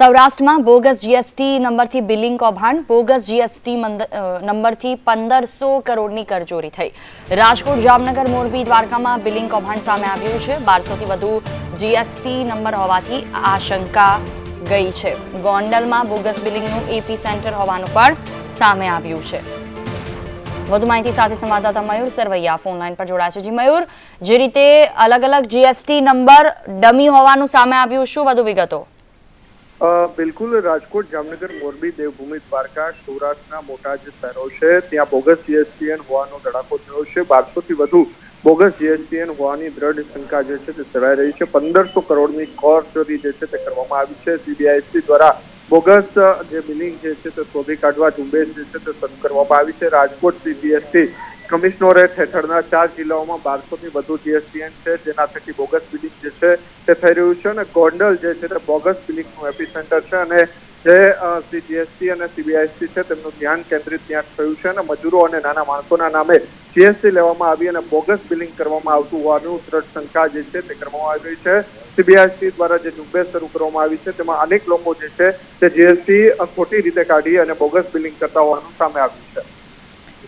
સૌરાષ્ટ્રમાં bogus GST નંબરથી billing કૌભાંડ, બોગસ જીએસટી નંબરથી પંદરસો કરોડની કરચોરી થઈ. રાજકોટ જામનગર મોરબી દ્વારકામાં બિલિંગ કૌભાંડ સામે આવ્યું છે. બારસોથી વધુ જીએસટી નંબર હોવાથી આશંકા ગઈ છે. ગોંડલમાં બોગસ બિલિંગનું એપી સેન્ટર હોવાનું પણ સામે આવ્યું છે. વધુ માહિતી સાથે સંવાદદાતા મયુર સરવૈયા ફોનલાઈન પર જોડાયા છે. જી મયુર, જે રીતે અલગ અલગ જીએસટી નંબર ડમી હોવાનું સામે આવ્યું, શું વધુ વિગતો? બિલકુલ રાજકોટ જામનગર મોરબી દેવભૂમિ દ્વારકા સૌરાષ્ટ્રના મોટા જે શહેરો છે, ત્યાં બોગસ જીએસટીએન હોવાનો ધડાકો થયો છે. બારસો થી વધુ બોગસ જીએસટીએન હોવાની દ્રઢ શંકા જે છે તે સેવાઈ રહી છે. પંદરસો કરોડની કર ચોરી જે છે તે કરવામાં આવી છે. સીબીઆઈસી દ્વારા બોગસ જે બિલિંગ જે છે તે શોધી કાઢવા ઝુંબેશ જે છે તે શરૂ કરવામાં આવી છે. રાજકોટ જીએસટી કમિશનરેટ હેઠળના ચાર જિલ્લાઓમાં બારસોથી વધુ જીએસટીએન છે જેના થકી બોગસ બિલિંગ જે છે તે થઈ રહ્યું છે અને ગોંડલ જે છે તે બોગસ બિલિંગનું એપિસેન્ટર છે અને જે જીએસટી અને સીબીઆઈસી છે તેમનું ધ્યાન કેન્દ્રિત ત્યાં થયું છે અને મજૂરો અને નાના માણસોના નામે જીએસટી લેવામાં આવી અને બોગસ બિલિંગ કરવામાં આવતું હોવાનું દ્રઢ શંકા જે છે તે કરવામાં આવી છે. સીબીઆઈસી દ્વારા જે ઝુંબેશ શરૂ કરવામાં આવી છે તેમાં અનેક લોકો જે છે તે જીએસટી ખોટી રીતે કાઢી અને બોગસ બિલિંગ કરતા હોવાનું સામે આવ્યું છે.